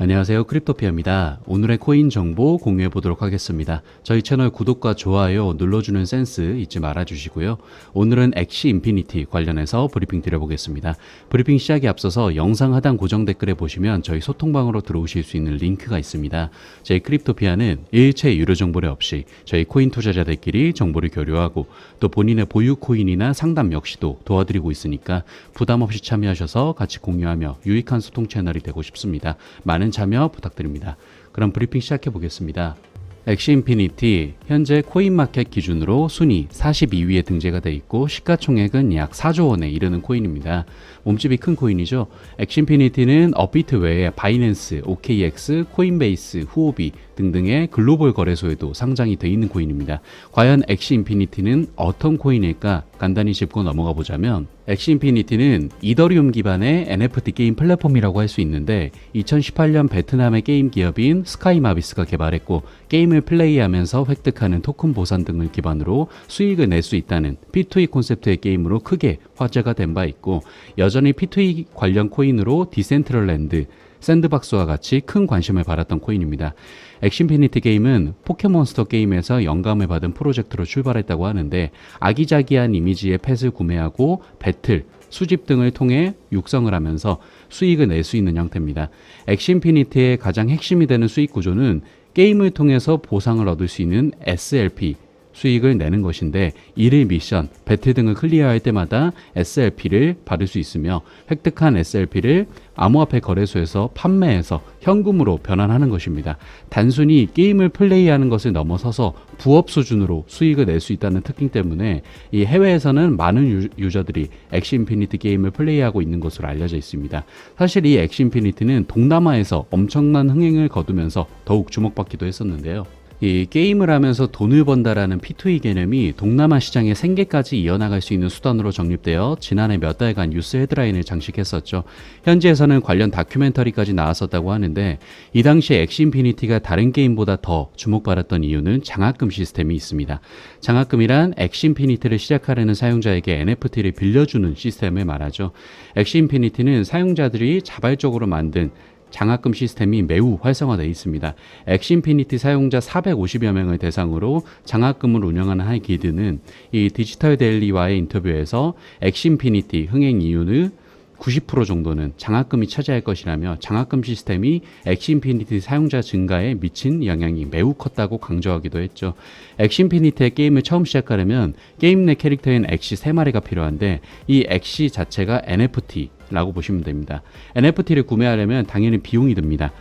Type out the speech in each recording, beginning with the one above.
안녕하세요. 크립토피아입니다. 오늘의 코인 정보 공유해 보도록 하겠습니다. 저희 채널 구독과 좋아요 눌러주는 센스 잊지 말아 주시고요. 오늘은 엑시 인피니티 관련해서 브리핑 드려보겠습니다. 브리핑 시작에 앞서서 영상 하단 고정 댓글에 보시면 저희 소통방으로 들어오실 수 있는 링크가 있습니다. 저희 크립토피아는 일체 유료 정보를 없이 저희 코인 투자자들끼리 정보를 교류하고 또 본인의 보유 코인이나 상담 역시도 도와드리고 있으니까 부담 없이 참여하셔서 같이 공유하며 유익한 소통 채널이 되고 싶습니다. 많은 참여 부탁드립니다. 그럼 브리핑 시작해 보겠습니다. 엑시 인피니티 현재 코인마켓 기준으로 순위 42위에 등재가 돼 있고 시가총액은 약 4조 원에 이르는 코인입니다. 몸집이 큰 코인이죠. 엑시 인피니티는 업비트 외에 바이낸스, OKX, 코인베이스, 후오비 등등의 글로벌 거래소에도 상장이 돼 있는 코인입니다. 과연 엑시 인피니티는 어떤 코인일까? 간단히 짚고 넘어가 보자면 엑시인피니티는 이더리움 기반의 NFT 게임 플랫폼이라고 할 수 있는데 2018년 베트남의 게임 기업인 스카이마비스가 개발했고 게임을 플레이하면서 획득하는 토큰 보상 등을 기반으로 수익을 낼 수 있다는 P2E 콘셉트의 게임으로 크게 화제가 된 바 있고 여전히 P2E 관련 코인으로 디센트럴랜드 샌드박스와 같이 큰 관심을 받았던 코인입니다. 엑신피니티 게임은 포켓몬스터 게임에서 영감을 받은 프로젝트로 출발했다고 하는데 아기자기한 이미지의 펫을 구매하고 배틀, 수집 등을 통해 육성을 하면서 수익을 낼 수 있는 형태입니다. 엑신피니티의 가장 핵심이 되는 수익 구조는 게임을 통해서 보상을 얻을 수 있는 SLP, 수익을 내는 것인데 일일 미션, 배틀 등을 클리어할 때마다 SLP를 받을 수 있으며 획득한 SLP를 암호화폐 거래소에서 판매해서 현금으로 변환하는 것입니다. 단순히 게임을 플레이하는 것을 넘어서서 부업 수준으로 수익을 낼 수 있다는 특징 때문에 이 해외에서는 많은 유, 저들이 엑시 인피니티 게임을 플레이하고 있는 것으로 알려져 있습니다. 사실 이 엑시 인피니티는 동남아에서 엄청난 흥행을 거두면서 더욱 주목받기도 했었는데요. 이 게임을 하면서 돈을 번다라는 P2E 개념이 동남아 시장의 생계까지 이어나갈 수 있는 수단으로 정립되어 지난해 몇 달간 뉴스 헤드라인을 장식했었죠. 현지에서는 관련 다큐멘터리까지 나왔었다고 하는데 이 당시에 엑시인피니티가 다른 게임보다 더 주목받았던 이유는 장학금 시스템이 있습니다. 장학금이란 엑시인피니티를 시작하려는 사용자에게 NFT를 빌려주는 시스템을 말하죠. 엑시인피니티는 사용자들이 자발적으로 만든 장학금 시스템이 매우 활성화되어 있습니다. 엑신피니티 사용자 450여 명을 대상으로 장학금을 운영하는 하이기드는 이 디지털 데일리와의 인터뷰에서 엑신피니티 흥행 이유는 90% 정도는 장학금이 차지할 것이라며 장학금 시스템이 엑신피니티 사용자 증가에 미친 영향이 매우 컸다고 강조하기도 했죠. 엑신피니티의 게임을 처음 시작하려면 게임 내 캐릭터인 엑시 3마리가 필요한데 이 엑시 자체가 NFT 라고 보시면 됩니다. NFT를 구매하려면 당연히 비용이 듭니다.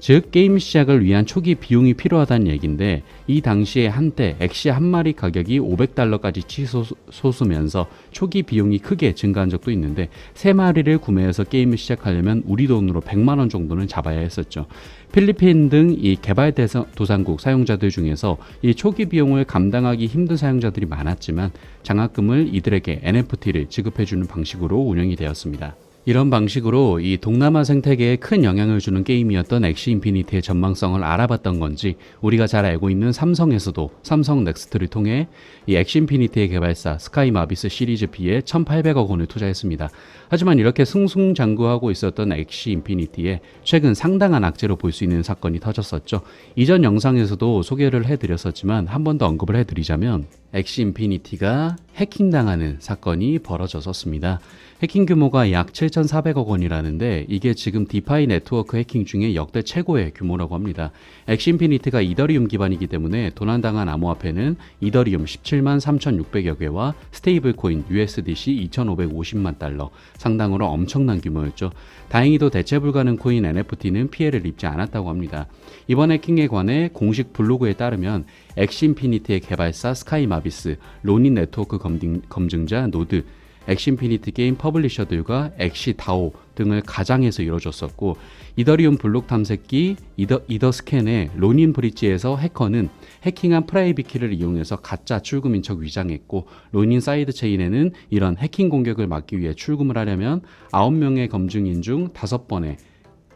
즉 게임 시작을 위한 초기 비용이 필요하다는 얘기인데 이 당시에 한때 엑시 한 마리 가격이 500달러까지 치솟으면서 초기 비용이 크게 증가한 적도 있는데 세 마리를 구매해서 게임을 시작하려면 우리 돈으로 100만 원 정도는 잡아야 했었죠. 필리핀 등 이 개발 도상국 사용자들 중에서 이 초기 비용을 감당하기 힘든 사용자들이 많았지만 장학금을 이들에게 NFT를 지급해주는 방식으로 운영이 되었습니다. 이런 방식으로 이 동남아 생태계에 큰 영향을 주는 게임이었던 엑시 인피니티의 전망성을 알아봤던 건지 우리가 잘 알고 있는 삼성에서도 삼성 넥스트를 통해 이 엑시 인피니티의 개발사 스카이 마비스 시리즈 B에 1,800억 원을 투자했습니다. 하지만 이렇게 승승장구하고 있었던 엑시 인피니티에 최근 상당한 악재로 볼 수 있는 사건이 터졌었죠. 이전 영상에서도 소개를 해드렸었지만 한 번 더 언급을 해드리자면 엑시 인피니티가 해킹당하는 사건이 벌어졌었습니다. 해킹 규모가 약 7,400억 원이라는데 이게 지금 디파이 네트워크 해킹 중에 역대 최고의 규모라고 합니다. 엑신피니트가 이더리움 기반이기 때문에 도난당한 암호화폐는 이더리움 17만 3,600여 개와 스테이블 코인 USDC 2,550만 달러 상당으로 엄청난 규모였죠. 다행히도 대체 불가능 코인 NFT는 피해를 입지 않았다고 합니다. 이번 해킹에 관해 공식 블로그에 따르면 엑신피니트의 개발사 스카이마비스, 로닌 네트워크 검증, 검증자 노드, 엑신피니티 게임 퍼블리셔들과 엑시다오 등을 가장해서 이루어졌었고 이더리움 블록 탐색기 이더, 이더스캔의 로닌 브릿지에서 해커는 해킹한 프라이빗 키를 이용해서 가짜 출금 인 척 위장했고 로닌 사이드 체인에는 이런 해킹 공격을 막기 위해 출금을 하려면 9명의 검증인 중 5번의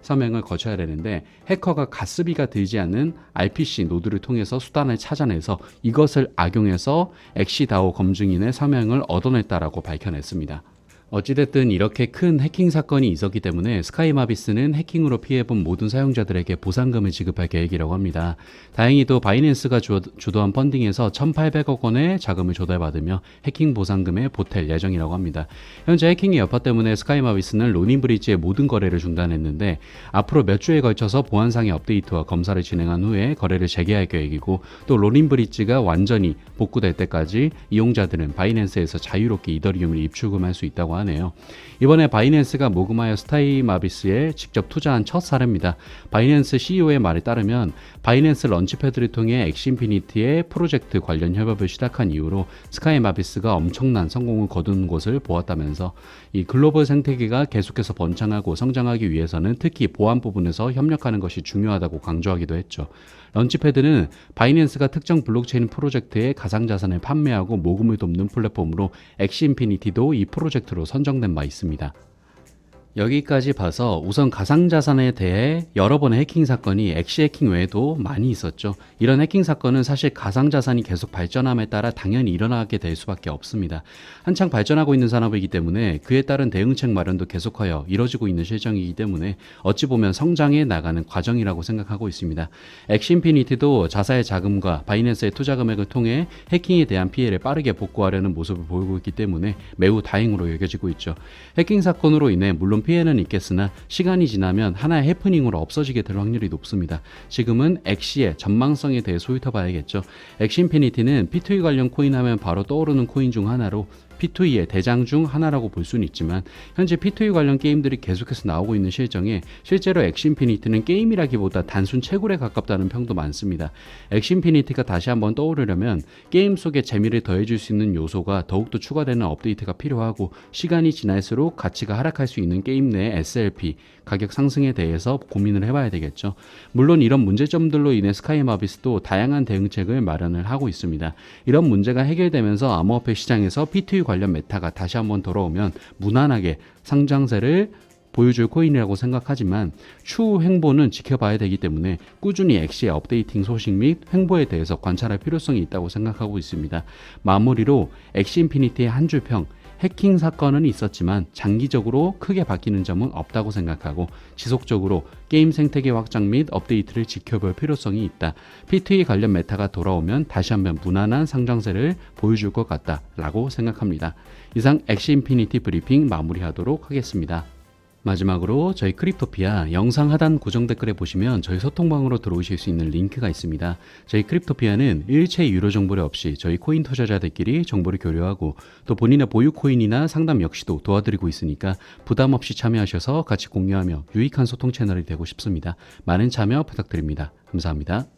서명을 거쳐야 되는데 해커가 가스비가 들지 않는 RPC 노드를 통해서 수단을 찾아내서 이것을 악용해서 엑시다오 검증인의 서명을 얻어냈다라고 밝혀냈습니다. 어찌됐든 이렇게 큰 해킹 사건이 있었기 때문에 스카이마비스는 해킹으로 피해본 모든 사용자들에게 보상금을 지급할 계획이라고 합니다. 다행히도 바이낸스가 주, 주도한 펀딩에서 1,800억 원의 자금을 조달받으며 해킹 보상금에 보탤 예정이라고 합니다. 현재 해킹의 여파 때문에 스카이마비스는 로닝브리지의 모든 거래를 중단했는데 앞으로 몇 주에 걸쳐서 보안상의 업데이트와 검사를 진행한 후에 거래를 재개할 계획이고 또 로닝브리지가 완전히 복구될 때까지 이용자들은 바이낸스에서 자유롭게 이더리움을 입출금할 수 있다고 하네요. 이번에 바이낸스가 모금하여 스타이마비스에 직접 투자한 첫 사례입니다. 바이낸스 CEO의 말에 따르면 바이낸스 런치패드를 통해 엑시인피니티의 프로젝트 관련 협업을 시작한 이후로 스카이마비스가 엄청난 성공을 거둔 것을 보았다면서 이 글로벌 생태계가 계속해서 번창하고 성장하기 위해서는 특히 보안 부분에서 협력하는 것이 중요하다고 강조하기도 했죠. 런치패드는 바이낸스가 특정 블록체인 프로젝트의 가상자산을 판매하고 모금을 돕는 플랫폼으로 엑시인피니티도 이 프로젝트로 선정된 바 있습니다. 여기까지 봐서 우선 가상자산에 대해 여러 번의 해킹 사건이 엑시 해킹 외에도 많이 있었죠. 이런 해킹 사건은 사실 가상자산이 계속 발전함에 따라 당연히 일어나게 될 수밖에 없습니다. 한창 발전하고 있는 산업이기 때문에 그에 따른 대응책 마련도 계속하여 이뤄지고 있는 실정이기 때문에 어찌 보면 성장해 나가는 과정이라고 생각하고 있습니다. 엑시인피니티도 자사의 자금과 바이낸스의 투자 금액을 통해 해킹에 대한 피해를 빠르게 복구하려는 모습을 보이고 있기 때문에 매우 다행으로 여겨지고 있죠. 해킹 사건으로 인해 물론 피해는 있겠으나 시간이 지나면 하나의 해프닝으로 없어지게 될 확률이 높습니다. 지금은 엑시의 전망성에 대해 소유해봐야겠죠. 엑시인피니티는 P2E 관련 코인 하면 바로 떠오르는 코인 중 하나로 P2E의 대장 중 하나라고 볼 수는 있지만 현재 P2E 관련 게임들이 계속해서 나오고 있는 실정에 실제로 엑시인피니티는 게임이라기보다 단순 채굴에 가깝다는 평도 많습니다. 엑시인피니티가 다시 한번 떠오르려면 게임 속에 재미를 더해줄 수 있는 요소가 더욱더 추가되는 업데이트가 필요하고 시간이 지날수록 가치가 하락할 수 있는 게임 내 SLP 가격 상승에 대해서 고민을 해봐야 되겠죠. 물론 이런 문제점들로 인해 스카이마비스도 다양한 대응책을 마련을 하고 있습니다. 이런 문제가 해결되면서 암호화폐 시장에서 P2E 관련 메타가 다시 한번 돌아오면 무난하게 상장세를 보여줄 코인이라고 생각하지만 추후 행보는 지켜봐야 되기 때문에 꾸준히 엑시의 업데이팅 소식 및 행보에 대해서 관찰할 필요성이 있다고 생각하고 있습니다. 마무리로 엑시 인피니티의 한 줄 평, 해킹 사건은 있었지만 장기적으로 크게 바뀌는 점은 없다고 생각하고 지속적으로 게임 생태계 확장 및 업데이트를 지켜볼 필요성이 있다. P2E 관련 메타가 돌아오면 다시 한번 무난한 상장세를 보여줄 것 같다라고 생각합니다. 이상 엑시 인피니티 브리핑 마무리하도록 하겠습니다. 마지막으로 저희 크립토피아 영상 하단 고정 댓글에 보시면 저희 소통방으로 들어오실 수 있는 링크가 있습니다. 저희 크립토피아는 일체 유료 정보료 없이 저희 코인 투자자들끼리 정보를 교류하고 또 본인의 보유 코인이나 상담 역시도 도와드리고 있으니까 부담 없이 참여하셔서 같이 공유하며 유익한 소통 채널이 되고 싶습니다. 많은 참여 부탁드립니다. 감사합니다.